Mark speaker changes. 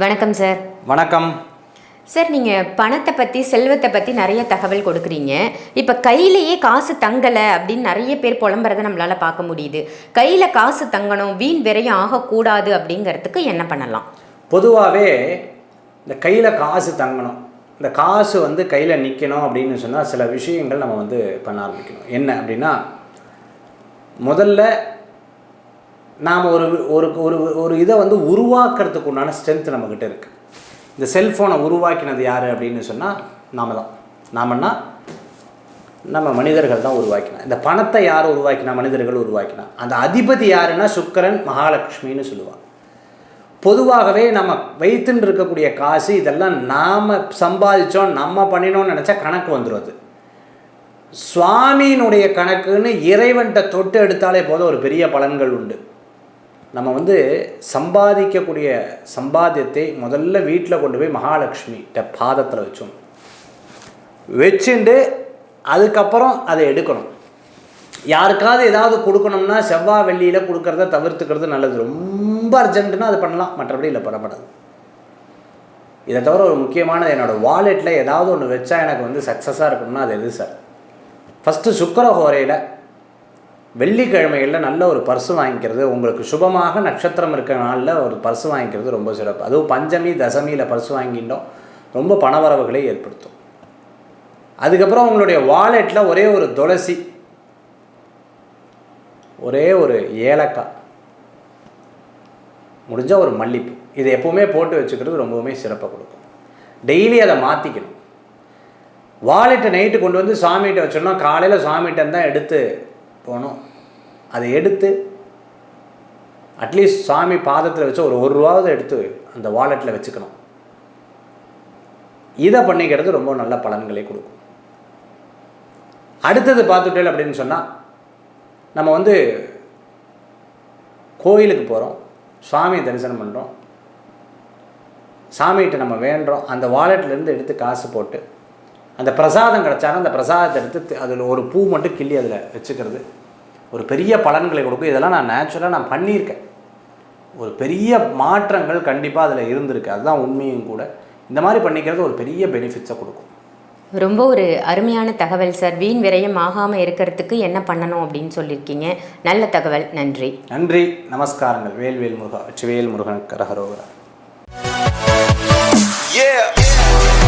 Speaker 1: வணக்கம் சார்
Speaker 2: வணக்கம்.
Speaker 1: சார் நீங்கள் பணத்தை பற்றி செல்வத்தை பற்றி நிறைய தகவல் கொடுக்குறீங்க. இப்போ கையிலேயே காசு தங்கலை அப்படின்னு நிறைய பேர் புலம்புறதை நம்மளால் பார்க்க முடியுது. கையில் காசு தங்கணும் வீண் விரயம் ஆகக்கூடாது அப்படிங்கிறதுக்கு என்ன பண்ணலாம்?
Speaker 2: பொதுவாகவே இந்த கையில் காசு தங்கணும். இந்த காசு வந்து கையில் நிற்கணும் அப்படின்னு சொன்னால் சில விஷயங்கள் நம்ம வந்து பண்ண ஆரம்பிக்கணும். என்ன அப்படின்னா முதல்ல நாம் ஒரு ஒரு ஒரு ஒரு இதை வந்து உருவாக்குறதுக்கு உண்டான ஸ்ட்ரென்த் நம்மக்கிட்ட இருக்குது இந்த செல்ஃபோனை உருவாக்கினது யார் அப்படின்னு சொன்னால் நாம தான் நாமன்னா நம்ம மனிதர்கள் தான் உருவாக்கினா. இந்த பணத்தை யார் உருவாக்கினா மனிதர்கள் உருவாக்கினா? அந்த அதிபதி யாருன்னா சுக்கரன் மகாலட்சுமின்னு சொல்லுவாள் பொதுவாகவே நம்ம வைத்துன்னு இருக்கக்கூடிய காசு இதெல்லாம் நாம் சம்பாதிச்சோம் நம்ம பண்ணினோம்னு நினச்சா கணக்கு வந்துடுவது சுவாமியினுடைய கணக்குன்னு இறைவன்கிட்ட தொட்டு எடுத்தாலே போதும் ஒரு பெரிய பலன்கள் உண்டு. நம்ம வந்து சம்பாதிக்கக்கூடிய சம்பாத்தியத்தை முதல்ல வீட்டில் கொண்டு போய் மகாலட்சுமிகிட்ட பாதத்தில் வச்சோம். வச்சுண்டு அதுக்கப்புறம் அதை எடுக்கணும். யாருக்காவது ஏதாவது கொடுக்கணும்னா செவ்வாய் வெள்ளியில் கொடுக்கறத தவிர்த்துக்கிறது நல்லது. ரொம்ப அர்ஜென்ட்டுனா அது பண்ணலாம். மற்றபடி இல்லை பண்ணப்படாது இதை தவிர ஒரு முக்கியமானது என்னோடய வாலெட்டில் ஏதாவது ஒன்று வச்சா எனக்கு வந்து சக்ஸஸாக இருக்கணும்னா அது எது சார் ஃபஸ்ட்டு சுக்கர ஹோரையில் வெள்ளிக்கிழமைகளில் நல்ல ஒரு பர்சு வாங்கிக்கிறது. உங்களுக்கு சுபமாக நட்சத்திரம் இருக்கிற நாளில் ஒரு பர்சு வாங்கிக்கிறது ரொம்ப சிறப்பு. அதுவும் பஞ்சமி தசமியில் பர்சு வாங்கிட்டோம். ரொம்ப பணவரவுகளை ஏற்படுத்தும். அதுக்கப்புறம் உங்களுடைய வாலெட்டில் ஒரே ஒரு துளசி. ஒரே ஒரு ஏலக்காய். முடிஞ்சால் ஒரு மல்லிப்பூ. இதை எப்போவுமே போட்டு வச்சுக்கிறது ரொம்பவுமே சிறப்பாக கொடுக்கும். டெய்லி அதை மாற்றிக்கணும் வாலெட்டை நைட்டு கொண்டு வந்து சாமிகிட்ட வச்சோம்னா காலையில் சாமிகிட்ட தான் எடுத்து போனோம் அதை எடுத்து அட்லீஸ்ட் சாமி பாதத்தில் வச்சு ஒரு ஒரு ரூபாவது எடுத்து அந்த வாலெட்டில் வச்சுக்கணும். இதை பண்ணிக்கிறது ரொம்ப நல்ல பலன்களை கொடுக்கும். அடுத்தது பார்த்துட்டேன் அப்படின்னு சொன்னால் நம்ம வந்து கோயிலுக்கு போகிறோம் சாமியை தரிசனம் பண்ணுறோம் சாமிகிட்ட நம்ம வேண்டுறோம் அந்த வாலெட்லேருந்து எடுத்து காசு போட்டு அந்த பிரசாதம் கிடச்சாலும் அந்த பிரசாதத்தை எடுத்து அதில் ஒரு பூ மட்டும் கிள்ளி அதில் வச்சுக்கிறது. ஒரு பெரிய பலன்களை கொடுக்கும். இதெல்லாம் நான் நேச்சுரலாக நான் பண்ணியிருக்கேன். ஒரு பெரிய மாற்றங்கள் கண்டிப்பாக அதில் இருந்திருக்கு. அதுதான் உண்மையும் கூட. இந்த மாதிரி பண்ணிக்கிறது ஒரு பெரிய பெனிஃபிட்ஸை கொடுக்கும்.
Speaker 1: ரொம்ப ஒரு அருமையான தகவல் சார். வீண் விரயம் ஆகாமல் இருக்கிறதுக்கு என்ன பண்ணணும் அப்படின்னு சொல்லியிருக்கீங்க. நல்ல தகவல். நன்றி.
Speaker 2: நன்றி. நமஸ்காரங்கள். வேல்வேல் முருகா வெற்றிவேல் முருகன் கரஹரோகரா
Speaker 3: Yeah.